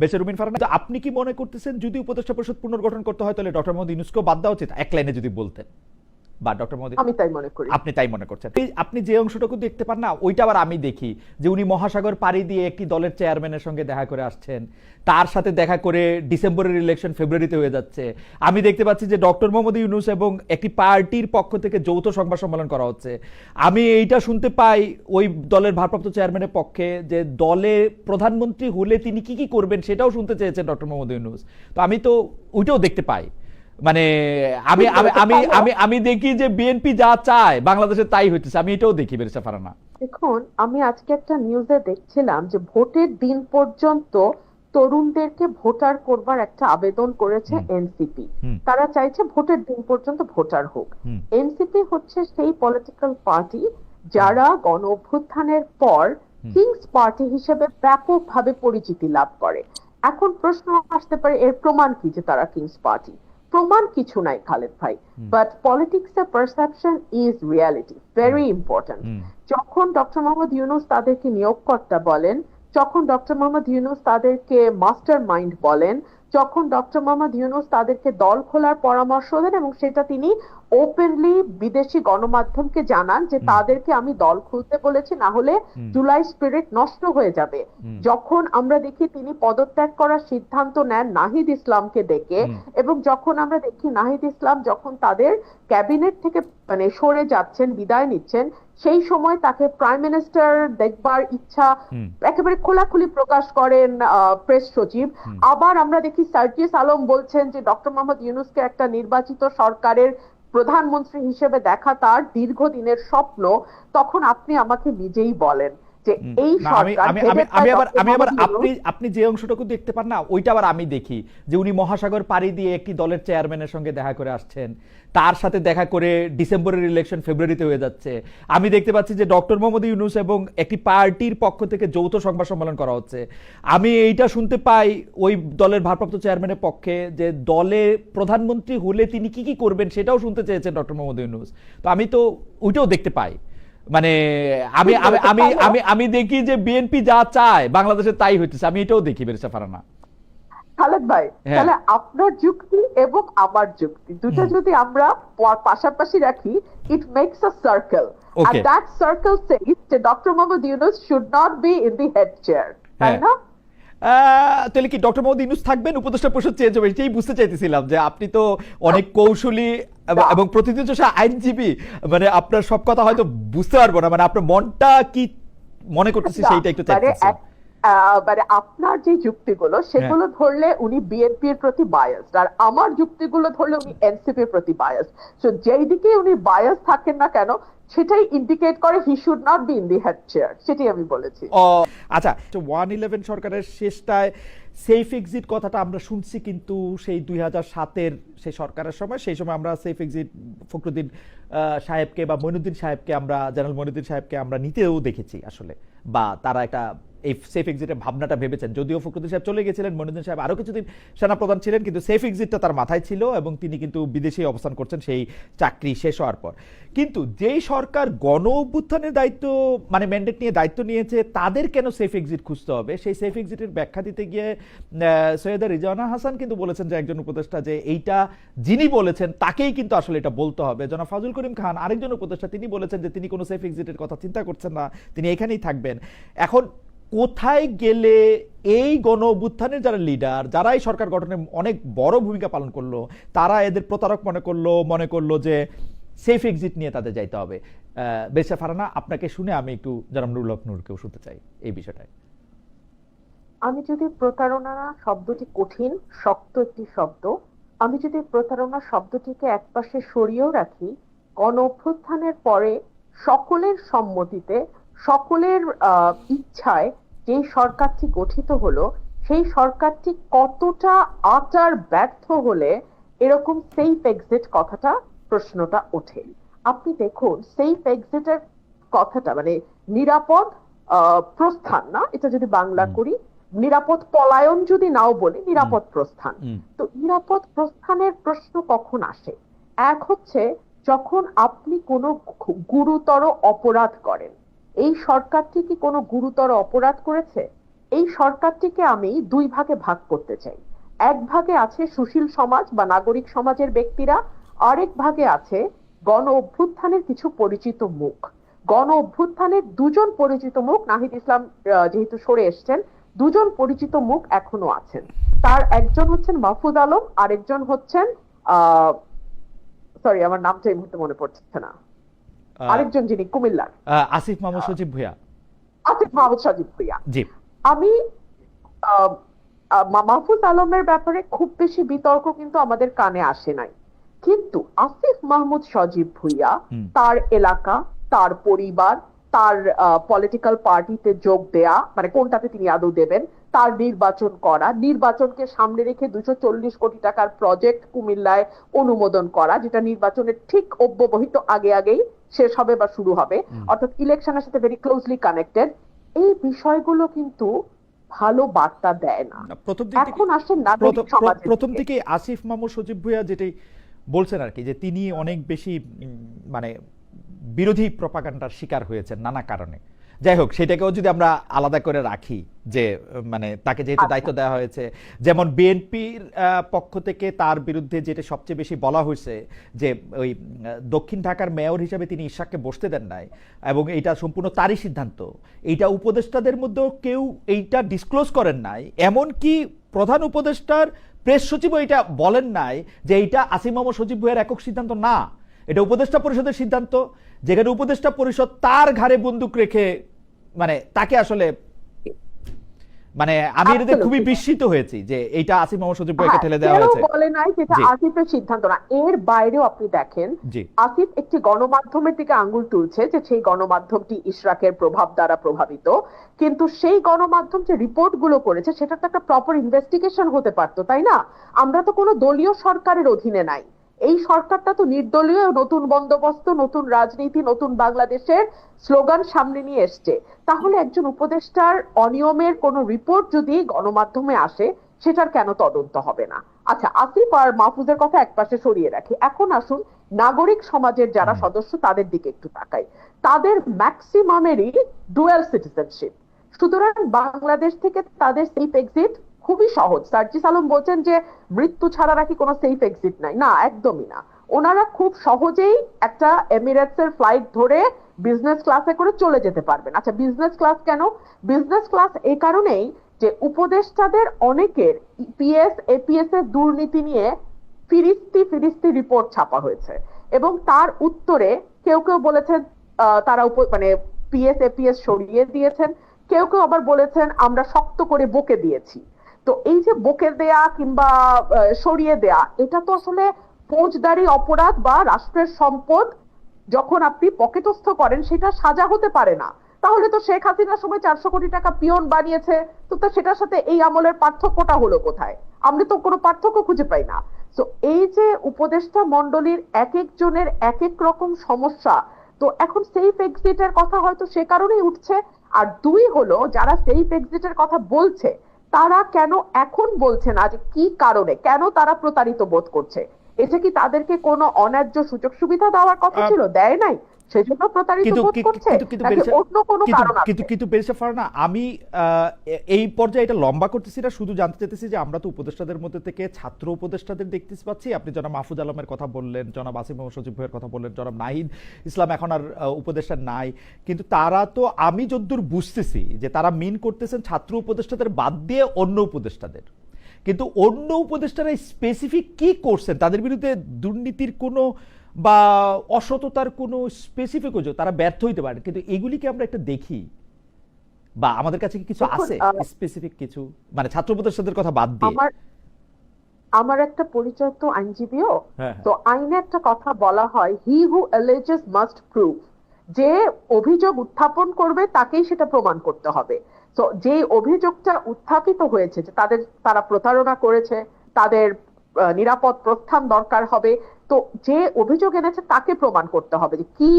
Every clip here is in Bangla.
বেচার রুমিন ফারহান আপনি কি মনে করতেছেন, যদি উপদেষ্টা পরিষদ পুনর্গঠন করতে হয়, তাহলে ডক্টর মোহাম্মদ ইউনুসকেও বাদ দেওয়া উচিত? এক লাইনে যদি বলতেন। বা ডক্টর মোহাম্মদ আমি তাই মনে করি। আপনি তাই মনে করছেন। আপনি যে অংশটুকু দেখতে পান না ওইটা আবার আমি দেখি যে উনি মহাসাগর পাড়ি দিয়ে একটি দলের চেয়ারম্যানের সঙ্গে দেখা করে আসছেন। তার সাথে দেখা করে ডিসেম্বরের ইলেকশন ফেব্রুয়ারিতে হয়ে যাচ্ছে। আমি দেখতে পাচ্ছি যে ডক্টর মোহাম্মদ ইউনুস এবং একটি পার্টির পক্ষ থেকে যৌথ সংবাদ সম্মেলন করা হচ্ছে। আমি এইটা শুনতে পাই ওই দলের ভারপ্রাপ্ত চেয়ারম্যানের পক্ষে যে দলে প্রধানমন্ত্রী হলে তিনি কি কি করবেন সেটাও শুনতে চেয়েছেন ডক্টর মোহাম্মদ ইউনুস। তো আমি তো ওইটাও দেখতে পাই। মানে আমি আমি আমি আমি দেখি যে বিএনপি যা চায় বাংলাদেশে তাই হইতেছে আমি এটাও দেখি বেরেসা ফারানা। দেখুন আমি আজকে একটা নিউজে দেখছিলাম যে ভোটের দিন পর্যন্ত তরুণদেরকে ভোটার করবার একটা আবেদন করেছে এনসিপি তারা চাইছে ভোটের দিন পর্যন্ত ভোটার হোক। এনসিপি হচ্ছে সেই পলিটিক্যাল পার্টি যারা গণ অভ্যুত্থানের পর কিংস পার্টি হিসেবে ব্যাপকভাবে পরিচিতি লাভ করে। এখন প্রশ্ন আসতে পারে এর প্রমাণ কি যে তারা কিংস পার্টি প্রমাণ কিছু নাই খালেদ ভাই বাট পলিটিক্স এর perception is reality very important যখন ডক্টর মোহাম্মদ ইউনুস তাদেরকে নিয়োগকর্তা বলেন যখন ডক্টর মোহাম্মদ ইউনুস তাদেরকে মাস্টার মাইন্ড বলেন যখন ডক্টর মোহাম্মদ ইউনুস তাদেরকে দল খোলার পরামর্শ দেন এবং সেটা তিনি ওপেনলি বিদেশি গণমাধ্যমকে জানান যে তাদেরকে আমি দল খুলতে বলেছি না হলে জুলাই স্পিরিট নষ্ট হয়ে যাবে। যখন আমরা দেখি তিনি পদত্যাগ করার সিদ্ধান্ত নেন নাহিদ ইসলামকে ডেকে এবং যখন আমরা দেখি নাহিদ ইসলাম যখন তাদের ক্যাবিনেট থেকে মানে সরে যাচ্ছেন বিদায় নিচ্ছেন সেই সময় তাকে প্রাইম মিনিস্টার দেখবার ইচ্ছা। একেবারে খোলাখুলি প্রকাশ করেন প্রেস সচিব। আবার আমরা দেখি সার্জিস আলম বলছেন যে ডক্টর মোহাম্মদ ইউনুসকে একটা নির্বাচিত সরকারের প্রধানমন্ত্রী হিসেবে দেখা তার দীর্ঘদিনের স্বপ্ন তখন আপনি আমাকে নিজেই বলেন। যে এই আমি আবার আমি আবার আপনি আপনি যে অংশটুকু দেখতে পান না ওইটা আবার আমি দেখি যে উনি মহাসাগর পাড়ি দিয়ে একটি দলের চেয়ারম্যানের সঙ্গে দেখা করে আসছেন। তার সাথে দেখা করে ডিসেম্বরের ইলেকশন ফেব্রুয়ারিতে হয়ে যাচ্ছে। আমি দেখতে পাচ্ছি যে ডক্টর মোহাম্মদ ইউনুস এবং একটি পার্টির পক্ষ থেকে যৌথ সংবাদ সম্মেলন করা হচ্ছে। আমি এইটা শুনতে পাই ওই দলের ভারপ্রাপ্ত চেয়ারম্যানের পক্ষে যে দলে প্রধানমন্ত্রী হলে তিনি কি কি করবেন সেটাও শুনতে চেয়েছেন ডক্টর মোহাম্মদ ইউনুস। তো আমি তো ওইটাও দেখতে পাই। মানে আমি আমি আমি আমি দেখি যে বিএনপি যা চায় বাংলাদেশে তাই হইতেছে। আমি এটাও দেখি বেরসা ফারানা। খালেদ ভাই হ্যাঁ। তাহলে আপনার যুক্তি এবং আমার যুক্তি দুটো যদি আমরা পাশাপাশি রাখি ইট মেক্স আ সার্কেল আর দ্যাট সার্কেল সেজ যে doctor Muhammad Yunus should not be in the head chair তাই হ্যাঁ। না? তাহলে কি ডক্টর মোহাম্মদ ইউনুস থাকবেন উপদেষ্টা পরিষদ চেঞ্জ হবে এটাই বুঝতে চাইতেছিলাম যে আপনি তো অনেক কৌশলী এবং-। এবং আইনজীবী মানে আপনার সব কথা হয়তো বুঝতে পারব না মানে আপনার মনটা কি মনে করতেছি সেইটা একটু মানে চাইতেছি মানে আপনার যে যুক্তিগুলো সেগুলো হ্যাঁ। ধরলে উনি বিএনপির প্রতি বায়াস আর আমার যুক্তিগুলো ধরলে উনি এনসিপির প্রতি বায়াস তো যেই দিকে উনি বায়াস থাকেন না কেন সেটাই ইন্ডিকেট করে he should not be in the head chair সেটাই আমি বলেছি আচ্ছা ওয়ান ইলেভেন সরকারের শেষটায় সেফ এক্সিট কথাটা আমরা শুনছি কিন্তু সেই দুই হাজার সাতের সেই সরকারের সময় সেই সময় আমরা সেফ এক্সিট ফখরুদ্দিন আহ, সাহেবকে বা মইনুদ্দিন সাহেবকে আমরা জেনারেল মইনুদ্দিন সাহেবকে আমরা নিতেও দেখেছি আসলে বা তারা একটা এই সেফ এক্সিটের ভাবনাটা ভেবেছেন? যদিও ফখরুদ্দিন সাহেব চলে গেছিলেন মইনুদ্দিন সাহেব আরও কিছুদিন সেনাপ্রধান ছিলেন, কিন্তু সেফ এক্সিটটা তার মাথায় ছিল এবং তিনি কিন্তু বিদেশে অবস্থান করছেন সেই চাকরি শেষ হওয়ার পর। কিন্তু যেই সরকার গণ অভ্যুত্থানের দায়িত্ব মানে ম্যান্ডেট নিয়ে দায়িত্ব নিয়েছে, তাদের কেন সেফ এক্সিট খুঁজতে হবে? সেই সেফ এক্সিটের ব্যাখ্যা দিতে গিয়ে সৈয়দা রিজওয়ানা হাসান কিন্তু বলেছেন যে একজন উপদেষ্টা যে এইটা যিনি বলেছেন, তাকেই কিন্তু আসলে এটা বলতে হবে। জনাব ফাজুল করিম খান, আরেকজন উপদেষ্টা, তিনি বলেছেন যে তিনি কোনো সেফ এক্সিটের কথা চিন্তা করছেন না, তিনি এখানেই থাকবেন। এখন কোথায় গেলে এই গণ অভ্যুত্থানের যারা লিডার যারা এই সরকার গঠনে অনেক বড় ভূমিকা পালন করল, তারা এদের প্রতারক মনে করল মনে করল যে সেফ এক্সিট নিয়ে তাদের যাইতে হবে। বেশা ফারানা, আপনাকে শুনে আমি একটু জনাব নুরুল হক নূরকেও শুনতে চাই এই বিষয়টায়। আমি যদি প্রতারণা শব্দটি কঠিন, শক্ত একটি শব্দ, আমি যদি প্রতারণা শব্দটিকে একপাশে সরিয়েও রাখি গণ অভ্যুত্থানের পরে সকলের সম্মতিতে সকলের আহ, ইচ্ছায় যে সরকারটি গঠিত হলো সেই সরকারটি কতটা আচার ব্যর্থ হলে এরকম সেফ এক্সিট কথাটা প্রশ্নটা ওঠে। আপনি দেখুন সেফ এক্সিটের কথাটা মানে নিরাপদ প্রস্থান না এটা যদি বাংলা করি নিরাপদ পলায়ন যদি নাও বলি নিরাপদ প্রস্থান। তো নিরাপদ প্রস্থানের প্রশ্ন কখন আসে? এক হচ্ছে যখন আপনি কোনো গুরুতর অপরাধ করেন এই সরকারটি কি কোনো গুরুতর অপরাধ করেছে? এই সরকারটিকে আমি দুই ভাগে ভাগ করতে চাই। এক ভাগে আছে সুশীল সমাজ বা নাগরিক সমাজের ব্যক্তিরা, আরেক ভাগে আছে গণ অভ্যুত্থানের কিছু পরিচিত মুখ। গণ অভ্যুত্থানের দুজন পরিচিত মুখ, নাহিদ ইসলাম যেহেতু সরে এসছেন, দুজন পরিচিত মুখ এখনও আছেন। তার একজন হচ্ছেন মাহফুজ আলম, আরেকজন হচ্ছেন সরি আমার নামটা এই মুহূর্তে মনে পড়ছে না। আরেকজন যিনি কুমিল্লার। আসিফ মাহমুদ সজীব ভুইয়া। আসিফ মাহমুদ সজিব ভুইয়া। জি। আমি মাহফুজ আলমের ব্যাপারে খুব বেশি বিতর্ক কিন্তু আমাদের কানে আসে নাই। কিন্তু আসিফ মাহমুদ সজীব ভুইয়া তার এলাকা তার পরিবার তার পলিটিক্যাল পার্টিতে যোগ দেয়া মানে কোনটাতে তিনি আদৌ দেবেন তার নির্বাচন করা নির্বাচনকে সামনে রেখে দুশো চল্লিশ কোটি টাকার প্রজেক্ট কুমিল্লায় অনুমোদন করা যেটা নির্বাচনের ঠিক অব্যবহিত আগে আগেই শেষ হবে বা শুরু হবে। অর্থাৎ ইলেকশনের সাথে ভেরি ক্লোজলি কানেক্টেড এই বিষয়গুলো কিন্তু ভালো বার্তা দেয় না। প্রথম এখন আসেন না প্রথম-। থেকে আসিফ মামু সজীব ভুইয়া যেটাই বলছেন আর কি যে তিনি অনেক বেশি মানে বিরোধী প্রপাগান্ডার শিকার হয়েছেন নানা কারণে। যাই হোক সেটাকেও যদি আমরা আলাদা করে রাখি যে মানে তাকে যেহেতু আচ্ছা। দায়িত্ব দেওয়া হয়েছে যেমন বিএনপির পক্ষ থেকে তার বিরুদ্ধে যেটা সবচেয়ে বেশি বলা হয়েছে যে ওই দক্ষিণ ঢাকার মেয়র হিসেবে তিনি ইশাককে বসতে দেন নাই এবং এটা সম্পূর্ণ তারই সিদ্ধান্ত এইটা উপদেষ্টাদের মধ্যেও কেউ এইটা ডিসক্লোজ করেন নাই এমনকি প্রধান উপদেষ্টার প্রেস সচিবও এটা বলেন নাই যে এইটা আসিম সজীব ভুইয়ার একক সিদ্ধান্ত না এটা উপদেষ্টা পরিষদের সিদ্ধান্ত। যেখানে উপদেষ্টা পরিষদ তার ঘাড়ে বন্দুক রেখে মানে তাকে আসলে মানে আমি এটাতে. খুবই বিস্মিত হয়েছি যে এইটা আসিম মোহাম্মদ সজীব হ্যাঁ, ঠেলে দেওয়া হয়েছে। বলে নাই যেটা আসিফের সিদ্ধান্ত না। এর বাইরেও আপনি দেখেন আসিফ একটি গণমাধ্যমের দিকে আঙ্গুল তুলছে যে সেই গণমাধ্যমটি ইশরাকের প্রভাব দ্বারা প্রভাবিত কিন্তু সেই গণমাধ্যম যে রিপোর্টগুলো করেছে সেটা তো একটা প্রপার ইনভেস্টিগেশন হতে পারতো তাই না? আমরা তো কোনো দলীয় সরকারের অধীনে নাই। এই সরকারটা তো নির্দলীয় নতুন বন্দোবস্ত নতুন রাজনীতি নতুন বাংলাদেশের স্লোগান সামনে নিয়ে এসছে। তাহলে একজন উপদেষ্টার অনিয়মের কোনো রিপোর্ট যদি গণমাধ্যমে আসে সেটার কেন তদন্ত হবে না? আচ্ছা আসিফ আর মাহফুজের কথা একপাশে সরিয়ে রাখি। এখন আসুন নাগরিক সমাজের যারা সদস্য তাদের দিকে একটু তাকাই। তাদের ম্যাক্সিমামেরই ডুয়েল সিটিজেনশিপ সুতরাং বাংলাদেশ থেকে তাদের সেফ এক্সিট খুবই সহজ। সার্জিস আলম বলছেন যে, মৃত্যু ছাড়া নাকি কোনো সেফ এক্সিট নাই। না, একদমই না। ওনারা খুব সহজেই একটা এমিরেটস এর ফ্লাইট ধরে বিজনেস ক্লাসে করে চলে যেতে পারবেন। আচ্ছা বিজনেস ক্লাস কেন? বিজনেস ক্লাস এই কারণেই যে, উপদেষ্টাদের অনেকের পিএস এপিএস এর দুর্নীতি নিয়ে ফিরিস্তি ফিরিস্তি রিপোর্ট ছাপা হয়েছে। এবং তার উত্তরে কেউ কেউ বলেছেন তারা মানে পিএস এপিএস সরিয়ে দিয়েছেন। কেউ কেউ আবার বলেছেন, আমরা শক্ত করে বকে দিয়েছি। তো এই যে বকে দেয়া কিংবা সরিয়ে দেয়া, এটা তো আসলে ফৌজদারি অপরাধ বা রাষ্ট্রের সম্পদ যখন আপনি পকেটস্থ করেন, সেটা সাজা হতে পারে না। তাহলে তো শেখ হাসিনার সময় চারশো কোটি টাকা পিয়ন বানিয়েছে, তো তা সেটার সাথে এই আমলের পার্থক্যটা হলো কোথায়? আমরা তো কোনো পার্থক্য খুঁজে পাই না। তো এই যে উপদেষ্টা মন্ডলীর এক একজনের এক এক রকম সমস্যা, তো এখন সেফ এক্সিটের কথা হয়তো সে কারণেই উঠছে। আর দুই হলো, যারা সেফ এক্সিটের কথা বলছে তারা কেন এখন বলছে না যে কি কারণে? কেন তারা প্রতারিত বোধ করছে? এটা কি তাদেরকে কোনো অন্যায্য সুযোগ সুবিধা দেওয়ার কথা ছিল? দেয় নাই? সেজন্য প্রতারিত কিন্তু বোধ কি- করছে? কিন্তু কিন্তু নাকি অন্য কোনো কারণ আছে? কিন্তু বেরিসা ফারহানা আমি এই পর্যায়ে এটা লম্বা করতেছি না শুধু জানতে চাইতেছি যে আমরা তো উপদেষ্টাদের মধ্যে থেকে ছাত্র উপদেষ্টাদের দেখতে পাচ্ছি। আপনি জনাব মাহফুজ আলমের কথা বললেন জনাব আসিম সজিব ভাইয়ের কথা বললেন জনাব নাহিদ ইসলাম এখন আর উপদেষ্টা নাই। কিন্তু তারা তো আমি যদ্দূর বুঝতেছি যে তারা মিন করতেছেন ছাত্র উপদেষ্টাদের বাদ দিয়ে অন্য উপদেষ্টাদের। কিন্তু অন্য উপদেষ্টারা স্পেসিফিক কি করছেন? তাদের বিরুদ্ধে দুর্নীতির কোনো বা অসততার কোনো স্পেসিফিক অভিযোগ তারা ব্যর্থ হইতে পারে কিন্তু এগুলিকে আমরা একটা দেখি। বা আমাদের কাছে কি কিছু আছে? স্পেসিফিক কিছু? মানে ছাত্র উপদেষ্টাদের কথা বাদ দিয়ে। আমার একটা পরিচয় তো আইনজীবীও। হ্যাঁ, হ্যাঁ। তো আইনে একটা কথা বলা হয় হি হু অ্যালেজেস মাস্ট প্রুভ যে অভিযোগ উত্থাপন করবে তাকেই সেটা প্রমাণ করতে হবে। তো যে অভিযোগটা উত্থাপিত হয়েছে যে তাদের তারা প্রতারণা করেছে তাদের নিরাপদ প্রস্থান দরকার হবে তো যে অভিযোগ এনেছে তাকে প্রমাণ করতে হবে যে কি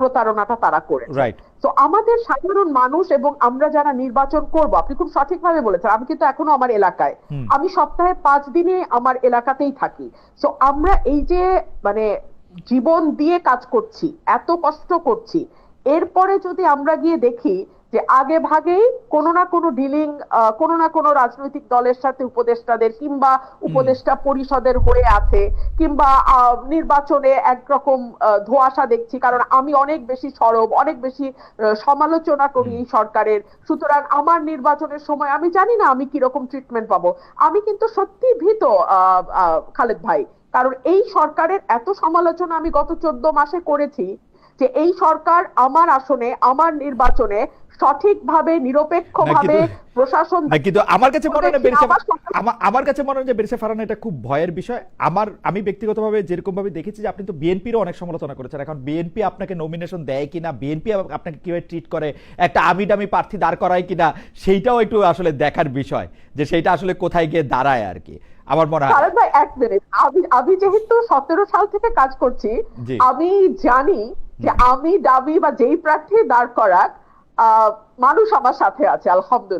প্রতারণাটা তারা করেছে। তো আমাদের সাধারণ মানুষ এবং আমরা যারা নির্বাচন করব আপনি খুব সঠিকভাবে বলেছেন আমি কিন্তু এখনও আমার এলাকায়। আমি সপ্তাহে পাঁচ দিনে আমার এলাকাতেই থাকি। তো আমরা এই যে মানে জীবন দিয়ে কাজ করছি এত কষ্ট করছি এরপরে যদি আমরা গিয়ে দেখি যে আগে ভাগেই কোনো না কোনো ডিলিং কোনো না কোনো রাজনৈতিক দলের সাথে উপদেষ্টাদের কিংবা উপদেষ্টা পরিষদের হয়ে আছে কিংবা নির্বাচনে একরকম ধোঁয়াশা দেখছি কারণ আমি অনেক বেশি সরব অনেক বেশি সমালোচনা করি এই সরকারের। সুতরাং আমার নির্বাচনের সময় আমি জানি না আমি কীরকম ট্রিটমেন্ট পাবো। আমি কিন্তু সত্যি ভীত আহ, আহ, খালেদ ভাই। কারণ এই সরকারের এত সমালোচনা আমি গত চোদ্দ মাসে করেছি যে এই সরকার আমার আসনে আমার নির্বাচনে সঠিকভাবে নিরপেক্ষভাবে প্রশাসন কিন্তু আমার কাছে মনে হয় আমার কাছে মনে হয় যে বেরিসা ফারহান এটা খুব ভয়ের বিষয়। আমার আমি ব্যক্তিগতভাবে যেরকম ভাবে দেখেছি যে আপনি তো বিএনপিরও অনেক সমালোচনা করেছেন। এখন বিএনপি আপনাকে নমিনেশন দেয় কিনা বিএনপি আপনাকে কীভাবে ট্রিট করে একটা আমি দামি প্রার্থী দাঁড় করায় কিনা সেইটাও একটু আসলে দেখার বিষয় যে সেইটা আসলে কোথায় গিয়ে দাঁড়ায় আর কি। আমার মনে হয় ভাই এক মিনিট আমি আমি যেহেতু সতেরো সাল থেকে কাজ করছি আমি জানি যে আমি দাবি বা যেই প্রার্থী দাঁড় করাক মানুষ আমার সাথে আছে আলহামদুলিল্লাহ।